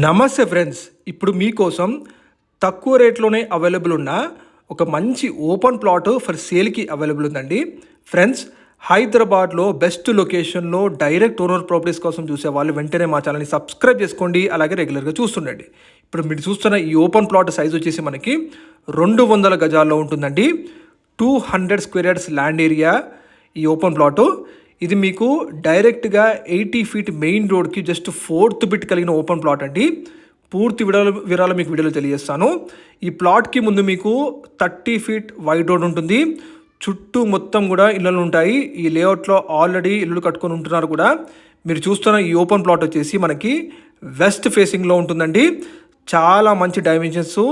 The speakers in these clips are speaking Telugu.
నమస్తే ఫ్రెండ్స్. ఇప్పుడు మీకోసం తక్కువ రేట్లోనే అవైలబుల్ ఉన్న ఒక మంచి ఓపెన్ ప్లాట్ ఫర్ సేల్కి అవైలబుల్ ఉందండి. ఫ్రెండ్స్ హైదరాబాద్లో బెస్ట్ లొకేషన్లో డైరెక్ట్ ఓనర్ ప్రాపర్టీస్ కోసం చూసే వాళ్ళు వెంటనే మా ఛానల్ని సబ్స్క్రైబ్ చేసుకోండి. అలాగే రెగ్యులర్గా చూస్తుండండి. ఇప్పుడు మీరు చూస్తున్న ఈ ఓపెన్ ప్లాట్ సైజ్ వచ్చేసి మనకి రెండు వందల గజాల్లో ఉంటుందండి. Two hundred square yards land area ఈ ఓపెన్ ప్లాటు. ఇది మీకు డైరెక్ట్గా ఎయిటీ ఫీట్ మెయిన్ రోడ్కి జస్ట్ ఫోర్త్ బిట్ కలిగిన ఓపెన్ ప్లాట్ అండి. పూర్తి వివరాలు వివరాలు మీకు వీడియోలో తెలియజేస్తాను. ఈ ప్లాట్కి ముందు మీకు థర్టీ ఫీట్ వైడ్ రోడ్ ఉంటుంది. చుట్టూ మొత్తం కూడా ఇళ్ళు ఉంటాయి. ఈ లేఅవుట్లో ఆల్రెడీ ఇళ్ళు కట్టుకొని ఉంటున్నారు కూడా. మీరు చూస్తున్న ఈ ఓపెన్ ప్లాట్ వచ్చేసి మనకి వెస్ట్ ఫేసింగ్లో ఉంటుందండి. చాలా మంచి డైమెన్షన్స్.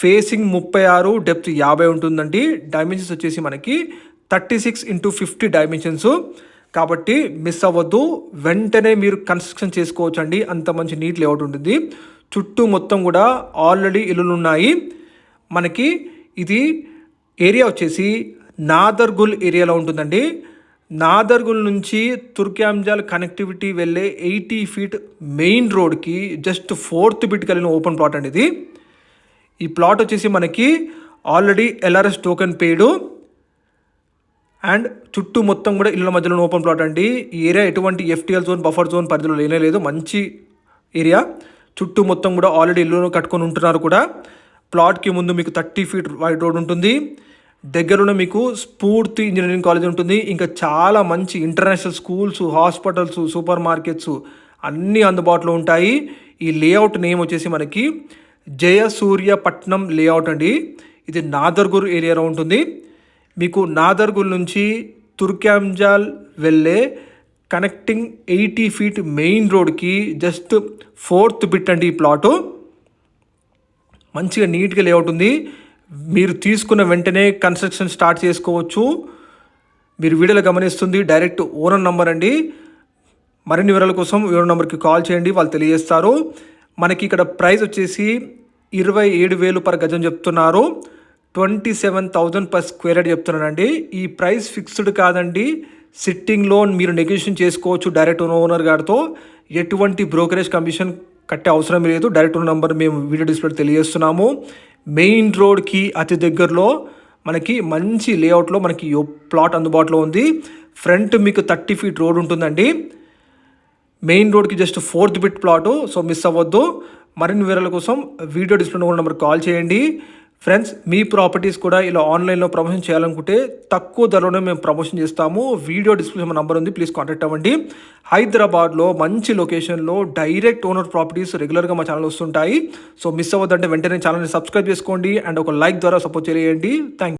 ఫేసింగ్ ముప్పై ఆరు డెప్త్ యాభై ఉంటుందండి. డైమెన్షన్స్ వచ్చేసి మనకి thirty six into fifty dimensions. కాబట్టి మిస్ అవ్వద్దు. వెంటనే మీరు కన్స్ట్రక్షన్ చేసుకోవచ్చు అండి అంత మంచి నీట్ లేఅవుట్ ఉంటుంది. చుట్టూ మొత్తం కూడా ఆల్రెడీ ఇల్లులు ఉన్నాయి మనకి ఇది ఏరియా వచ్చేసి నాదర్గుల్ ఏరియాలో ఉంటుందండి. నాదర్గుల్ నుంచి తుర్క్యాంజాల్ కనెక్టివిటీ వెళ్ళే ఎయిటీ ఫీట్ మెయిన్ రోడ్కి జస్ట్ ఫోర్త్ బిట్ కలిగిన ఓపెన్ ప్లాట్ అండి ఇది. ఈ ప్లాట్ వచ్చేసి మనకి already LRS token paid. And చుట్టూ మొత్తం కూడా ఇళ్ళ మధ్యలో ఓపెన్ ప్లాట్ అండి. ఈ ఏరియా ఎటువంటి ఎఫ్టీఎల్ జోన్ బఫర్ జోన్ పరిధిలో లేనే లేదు. మంచి ఏరియా చుట్టూ మొత్తం కూడా ఆల్రెడీ ఇల్లు కట్టుకొని ఉంటున్నారు కూడా. ప్లాట్కి ముందు మీకు థర్టీ ఫీట్ వైడ్ రోడ్ ఉంటుంది. దగ్గరలో మీకు స్ఫూర్తి ఇంజనీరింగ్ కాలేజ్ ఉంటుంది. ఇంకా చాలా మంచి international schools hospitals supermarkets అన్నీ అందుబాటులో ఉంటాయి. ఈ లేఅవుట్ నేమ్ వచ్చేసి మనకి జయసూర్యపట్నం లేఅవుట్ అండి. ఇది నాదర్గూర్ ఏరియాలో ఉంటుంది. మీకు నాదర్గుల్ నుంచి తుర్క్యాంజాల్ వెళ్ళే కనెక్టింగ్ ఎయిటీ ఫీట్ మెయిన్ రోడ్కి జస్ట్ ఫోర్త్ బిట్ అండి ఈ ప్లాటు. మంచిగా నీట్గా లేఅవుట్ ఉంది. మీరు తీసుకున్న వెంటనే కన్స్ట్రక్షన్ స్టార్ట్ చేసుకోవచ్చు. మీరు వీడియోలో గమనిస్తుంది డైరెక్ట్ ఓనర్ నంబర్ అండి. మరిన్ని వివరాల కోసం ఓనర్ నెంబర్కి కాల్ చేయండి వాళ్ళు తెలియజేస్తారు. మనకి ఇక్కడ ప్రైస్ వచ్చేసి ఇరవై ఏడు వేలు పర్ గజం చెప్తున్నారు. Twenty seven thousand per square yard చెప్తున్నానండి ఈ ప్రైస్ ఫిక్స్డ్ కాదండి. సిట్టింగ్ లోన్ మీరు నెగోషియేషన్ చేసుకోవచ్చు డైరెక్ట్ ఓనర్ గారితో. ఎటువంటి బ్రోకరేజ్ కమిషన్ కట్టే అవసరం లేదు. డైరెక్ట్ ఓనర్ నెంబర్ మేము వీడియో డిస్ప్లే తెలియజేస్తున్నాము. మెయిన్ రోడ్కి అతి దగ్గరలో మనకి మంచి లేఅవుట్లో మనకి ప్లాట్ అందుబాటులో ఉంది. ఫ్రంట్ మీకు థర్టీ ఫీట్ రోడ్ ఉంటుందండి. మెయిన్ రోడ్కి just fourth bit plot so miss అవ్వద్దు. మరిన్ని వివరాల కోసం వీడియో డిస్ప్లే నెంబర్ కాల్ చేయండి. ఫ్రెండ్స్ మీ ప్రాపర్టీస్ కూడా ఇలా ఆన్లైన్లో ప్రమోషన్ చేయాలనుకుంటే తక్కువ ధరలోనే మేము ప్రమోషన్ చేస్తాము. వీడియో డిస్క్రిప్షన్ నంబర్ ఉంది ప్లీజ్ కాంటాక్ట్ అవ్వండి. హైదరాబాద్లో మంచి లొకేషన్లో డైరెక్ట్ ఓనర్ ప్రాపర్టీస్ రెగ్యులర్గా మా ఛానల్ వస్తుంటాయి. సో మిస్ అవ్వద్దంటే వెంటనే ఛానల్ని సబ్స్క్రైబ్ చేసుకోండి. అండ్ ఒక లైక్ ద్వారా సపోర్ట్ చేయండి. థ్యాంక్